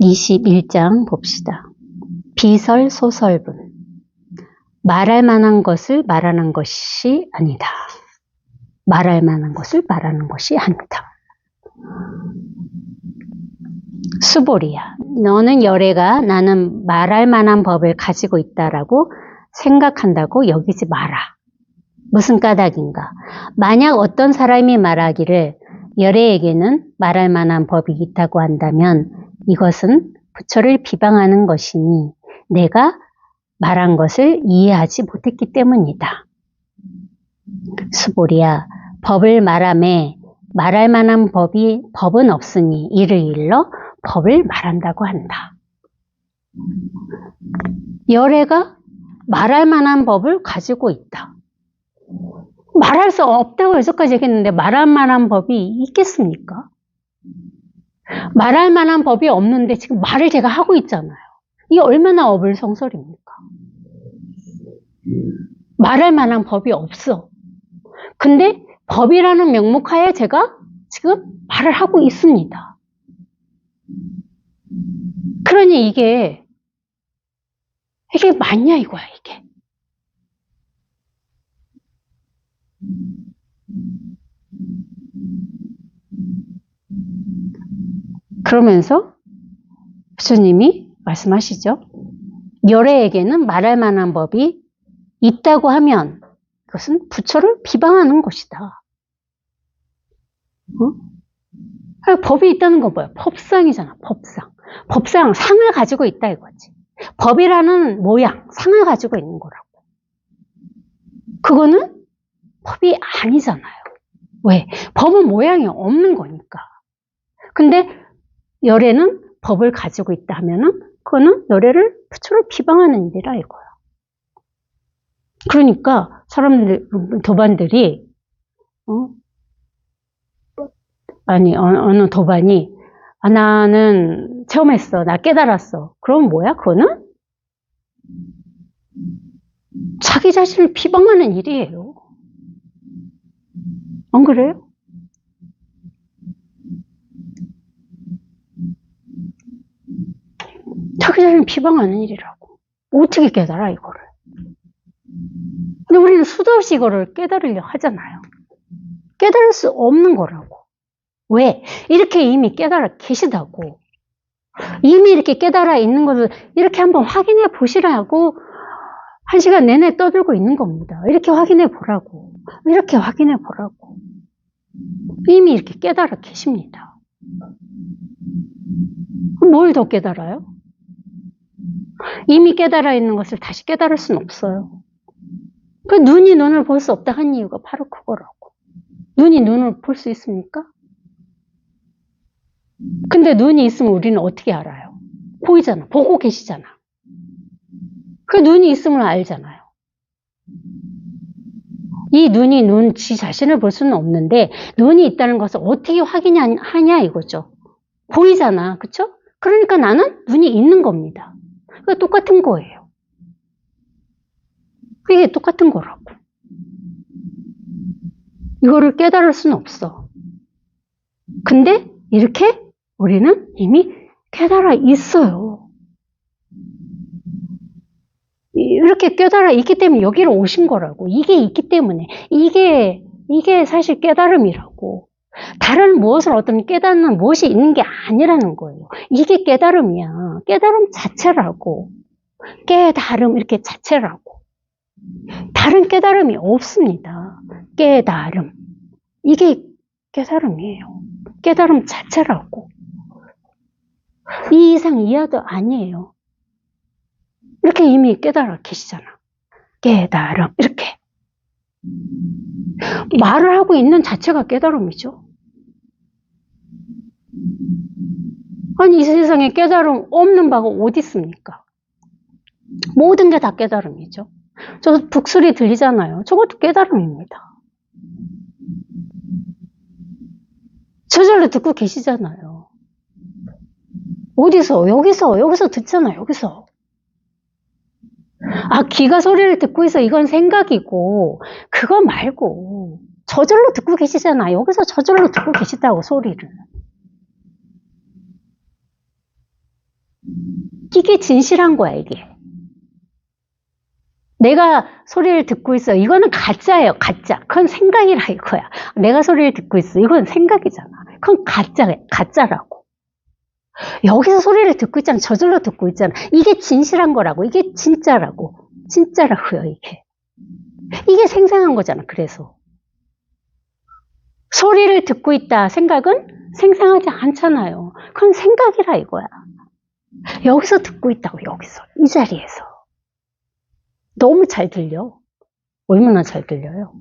21장 봅시다. 비설 소설분. 말할 만한 것을 말하는 것이 아니다. 말할 만한 것을 말하는 것이 아니다. 수보리야. 너는 열애가 나는 말할 만한 법을 가지고 있다라고 생각한다고 여기지 마라. 무슨 까닭인가? 만약 어떤 사람이 말하기를 열애에게는 말할 만한 법이 있다고 한다면 이것은 부처를 비방하는 것이니 내가 말한 것을 이해하지 못했기 때문이다. 수보리야, 법을 말함에 말할 만한 법이 법은 없으니 이를 일러 법을 말한다고 한다. 열애가 말할 만한 법을 가지고 있다. 말할 수 없다고 여기까지 얘기했는데 말할 만한 법이 있겠습니까? 말할 만한 법이 없는데 지금 말을 제가 하고 있잖아요. 이게 얼마나 어불성설입니까? 말할 만한 법이 없어. 근데 법이라는 명목하에 제가 지금 말을 하고 있습니다. 그러니 이게 이게 맞냐 이거야 이게. 그러면서 부처님이 말씀하시죠. 열애에게는 말할 만한 법이 있다고 하면 그것은 부처를 비방하는 것이다. 어? 아니, 법이 있다는 건 뭐야? 법상이잖아, 법상. 법상, 상을 가지고 있다 이거지. 법이라는 모양, 상을 가지고 있는 거라고. 그거는 법이 아니잖아요. 왜? 법은 모양이 없는 거니까. 근데 열애는 법을 가지고 있다 하면은 그거는 열애를 부처를 비방하는 일이라 이거야. 그러니까 사람들 도반들이 어? 아니 어, 느 도반이 아, 나는 체험했어 나 깨달았어 그럼 뭐야 그거는 자기 자신을 비방하는 일이에요 안 그래요? 자기 자신을 비방하는 일이라고 어떻게 깨달아 이거를 근데 우리는 수도 없이 이거를 깨달으려 하잖아요. 깨달을 수 없는 거라고. 왜? 이렇게 이미 깨달아 계시다고. 이미 이렇게 깨달아 있는 것을 이렇게 한번 확인해 보시라고 한 시간 내내 떠들고 있는 겁니다. 이렇게 확인해 보라고. 이렇게 확인해 보라고. 이미 이렇게 깨달아 계십니다. 뭘 더 깨달아요? 이미 깨달아 있는 것을 다시 깨달을 수는 없어요. 그 눈이 눈을 볼 수 없다 한 이유가 바로 그거라고. 눈이 눈을 볼 수 있습니까? 근데 눈이 있으면 우리는 어떻게 알아요? 보이잖아. 보고 계시잖아. 그 눈이 있음을 알잖아요. 이 눈이 눈, 지 자신을 볼 수는 없는데, 눈이 있다는 것을 어떻게 확인하냐 이거죠. 보이잖아. 그쵸? 그러니까 나는 눈이 있는 겁니다. 그 똑같은 거예요. 그게 똑같은 거라고. 이거를 깨달을 수는 없어. 근데 이렇게 우리는 이미 깨달아 있어요. 이렇게 깨달아 있기 때문에 여기로 오신 거라고. 이게 있기 때문에. 이게, 이게 사실 깨달음이라고. 다른 무엇을 어떤 깨닫는 무엇이 있는 게 아니라는 거예요. 이게 깨달음이야. 깨달음 자체라고. 깨달음 이렇게 자체라고. 다른 깨달음이 없습니다. 깨달음. 이게 깨달음이에요. 깨달음 자체라고. 이 이상 이하도 아니에요. 이렇게 이미 깨달아 계시잖아. 깨달음. 이렇게. 말을 하고 있는 자체가 깨달음이죠. 아니, 이 세상에 깨달음 없는 바가 어디 있습니까? 모든 게 다 깨달음이죠. 저 북소리 들리잖아요. 저것도 깨달음입니다. 저절로 듣고 계시잖아요. 어디서? 여기서, 여기서 듣잖아요. 여기서. 아, 귀가 소리를 듣고 있어. 이건 생각이고, 그거 말고, 저절로 듣고 계시잖아요. 여기서 저절로 듣고 계시다고, 소리를. 이게 진실한 거야, 이게. 내가 소리를 듣고 있어. 이거는 가짜예요, 가짜. 그건 생각이라 이거야. 내가 소리를 듣고 있어. 이건 생각이잖아. 그건 가짜, 가짜라고. 여기서 소리를 듣고 있잖아. 저절로 듣고 있잖아. 이게 진실한 거라고. 이게 진짜라고. 진짜라고요, 이게. 이게 생생한 거잖아, 그래서. 소리를 듣고 있다. 생각은 생생하지 않잖아요. 그건 생각이라 이거야. 여기서 듣고 있다고, 여기서. 이 자리에서. 너무 잘 들려. 얼마나 잘 들려요.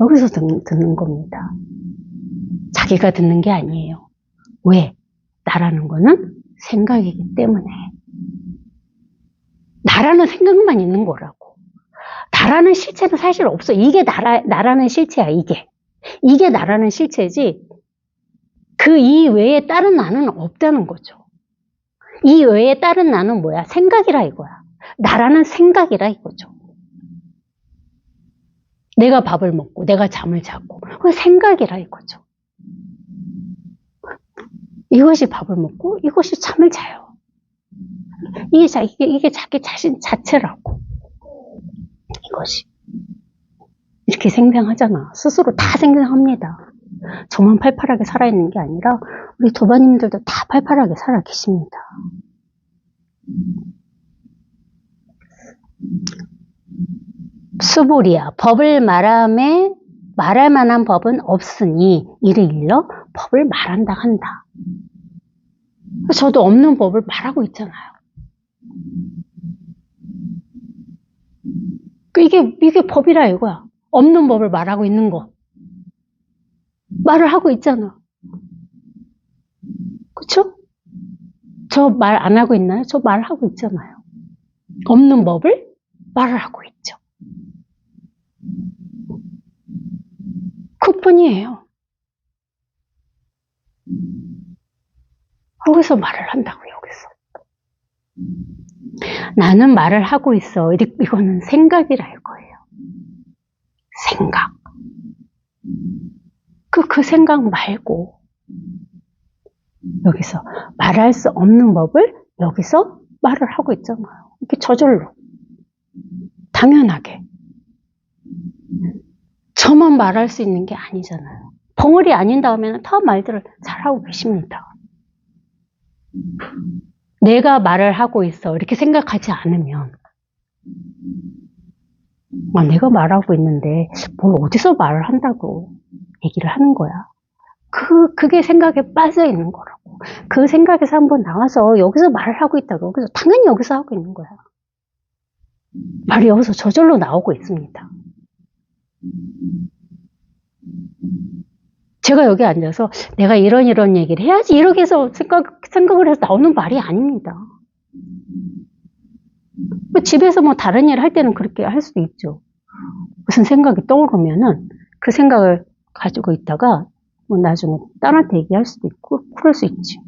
여기서 듣, 듣는 겁니다. 자기가 듣는 게 아니에요. 왜? 나라는 거는 생각이기 때문에. 나라는 생각만 있는 거라고. 나라는 실체는 사실 없어. 이게 나라, 나라는 실체야, 이게. 이게 나라는 실체지, 그 이외에 다른 나는 없다는 거죠. 이 외에 다른 나는 뭐야? 생각이라 이거야. 나라는 생각이라 이거죠. 내가 밥을 먹고, 내가 잠을 자고, 생각이라 이거죠. 이것이 밥을 먹고, 이것이 잠을 자요. 이게, 자, 이게, 이게 자기 자신 자체라고. 이것이. 이렇게 생생하잖아. 스스로 다 생생합니다. 저만 팔팔하게 살아있는 게 아니라, 우리 도반님들도 다 팔팔하게 살아 계십니다. 수보리야. 법을 말함에 말할 만한 법은 없으니 이를 일러 법을 말한다 한다. 저도 없는 법을 말하고 있잖아요. 그 이게 이게 법이라 이거야. 없는 법을 말하고 있는 거. 말을 하고 있잖아. 그쵸? 저 말 안 하고 있나요? 저 말 하고 있잖아요. 없는 법을 말을 하고 있죠. 그뿐이에요. 여기서 말을 한다고, 여기서. 나는 말을 하고 있어. 이- 이거는 생각이라 이거예요. 생각. 그, 그 생각 말고, 여기서 말할 수 없는 법을 여기서 말을 하고 있잖아요. 이렇게 저절로. 당연하게. 저만 말할 수 있는 게 아니잖아요. 벙어리 아닌 다음에는 다 말들을 잘하고 계십니다. 내가 말을 하고 있어. 이렇게 생각하지 않으면. 아, 내가 말하고 있는데 뭘 어디서 말을 한다고 얘기를 하는 거야. 그, 그게 생각에 빠져 있는 거라고. 그 생각에서 한번 나와서 여기서 말을 하고 있다고. 그래서 당연히 여기서 하고 있는 거야. 말이 여기서 저절로 나오고 있습니다. 제가 여기 앉아서 내가 이런 이런 얘기를 해야지 이렇게 해서 생각, 생각을 해서 나오는 말이 아닙니다. 뭐 집에서 뭐 다른 일할 때는 그렇게 할 수도 있죠. 무슨 생각이 떠오르면은 그 생각을 가지고 있다가 뭐 나중에 딸한테 얘기할 수도 있고 그럴 수 있지.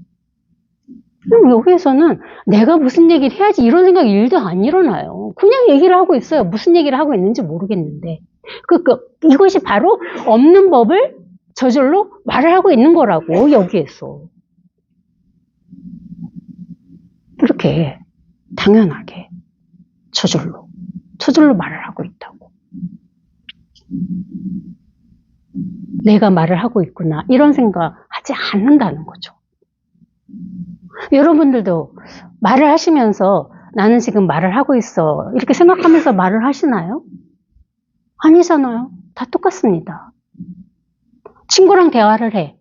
그럼 여기에서는 내가 무슨 얘기를 해야지 이런 생각이 일도 안 일어나요. 그냥 얘기를 하고 있어요. 무슨 얘기를 하고 있는지 모르겠는데. 그, 그, 이것이 바로 없는 법을 저절로 말을 하고 있는 거라고, 여기에서. 이렇게, 당연하게, 저절로, 저절로 말을 하고 있다고. 내가 말을 하고 있구나, 이런 생각 하지 않는다는 거죠. 여러분들도 말을 하시면서 나는 지금 말을 하고 있어. 이렇게 생각하면서 말을 하시나요? 아니잖아요. 다 똑같습니다. 친구랑 대화를 해.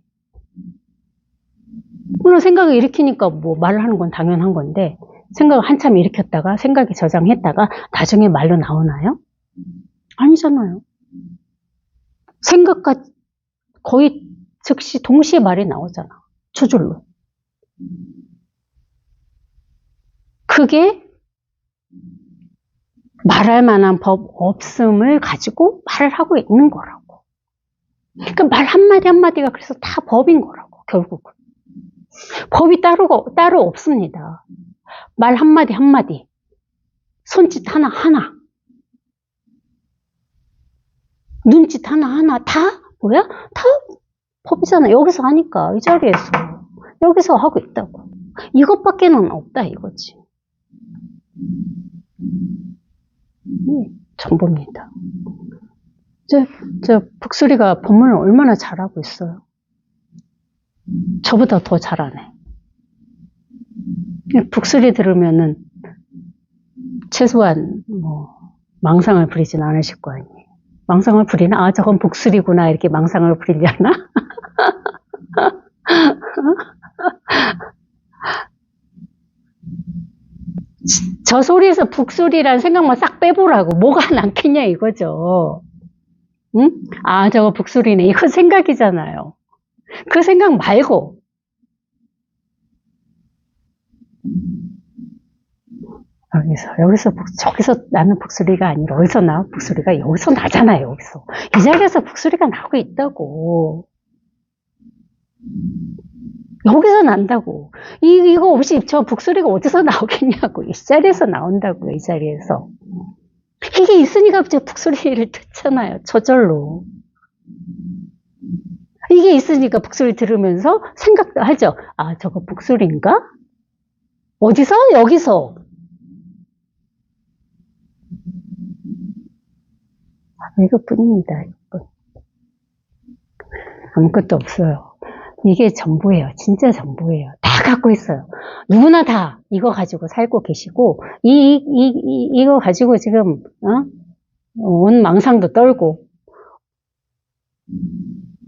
물론 생각을 일으키니까 뭐 말을 하는 건 당연한 건데, 생각을 한참 일으켰다가, 생각이 저장했다가, 나중에 말로 나오나요? 아니잖아요. 생각과 거의 즉시 동시에 말이 나오잖아. 저절로. 그게 말할 만한 법 없음을 가지고 말을 하고 있는 거라고. 그러니까 말 한마디 한마디가 그래서 다 법인 거라고, 결국은. 법이 따로, 따로 없습니다. 말 한마디 한마디. 손짓 하나하나. 눈짓 하나하나. 다, 뭐야? 다 법이잖아. 여기서 하니까, 이 자리에서. 여기서 하고 있다고. 이것밖에는 없다 이거지. 음, 전부입니다. 저, 저 북수리가 법문을 얼마나 잘하고 있어요. 저보다 더 잘하네. 북소리 들으면은 최소한 뭐 망상을 부리진 않으실 거 아니에요. 망상을 부리나? 아, 저건 북술이구나. 이렇게 망상을 부리려나? 저 소리에서 북소리라는 생각만 싹 빼보라고. 뭐가 남겠냐 이거죠. 응? 아, 저거 북소리네. 이거 생각이잖아요. 그 생각 말고. 여기서, 여기서, 북- 저기서 나는 북소리가 아니라, 어디서 나? 북소리가 여기서 나잖아요, 여기서. 이 자리에서 북소리가 나고 있다고. 여기서 난다고. 이, 이거 없이 저 북소리가 어디서 나오겠냐고. 이 자리에서 나온다고요, 이 자리에서. 이게 있으니까 저 북소리를 듣잖아요, 저절로. 이게 있으니까 북소리 들으면서 생각도 하죠. 아, 저거 북소리인가? 어디서? 여기서. 아, 이것뿐입니다, 이것. 아무것도 없어요. 이게 전부예요. 진짜 전부예요. 다 갖고 있어요. 누구나 다 이거 가지고 살고 계시고, 이, 이, 이, 이거 가지고 지금, 어? 온 망상도 떨고,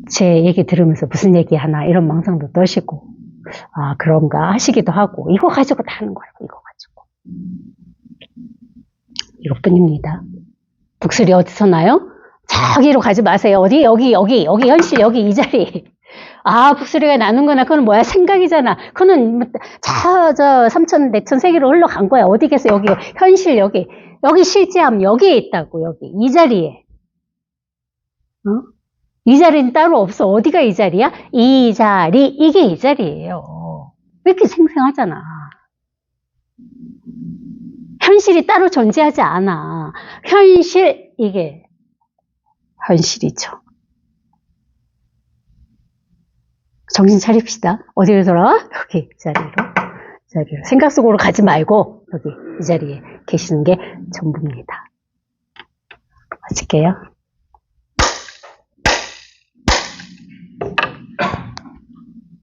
제 얘기 들으면서 무슨 얘기 하나, 이런 망상도 떠시고, 아, 그런가 하시기도 하고, 이거 가지고 다 하는 거라고, 이거 가지고. 이것뿐입니다. 북소리 어디서 나요? 저기로 가지 마세요. 어디? 여기, 여기, 여기, 현실, 여기, 이 자리. 아, 북소리가 나는구나. 그건 뭐야? 생각이잖아. 그거는, 뭐 저, 저, 삼천, 내천 세계로 흘러간 거야. 어디 계서 여기, 현실, 여기. 여기 실제함, 여기에 있다고, 여기. 이 자리에. 어? 이 자리는 따로 없어. 어디가 이 자리야? 이 자리, 이게 이 자리예요. 왜 이렇게 생생하잖아. 현실이 따로 존재하지 않아. 현실, 이게 현실이죠. 정신 차립시다. 어디로 돌아와? 여기 이 자리로. 이 자리로. 생각 속으로 가지 말고 여기 이 자리에 계시는 게 전부입니다. 마칠게요.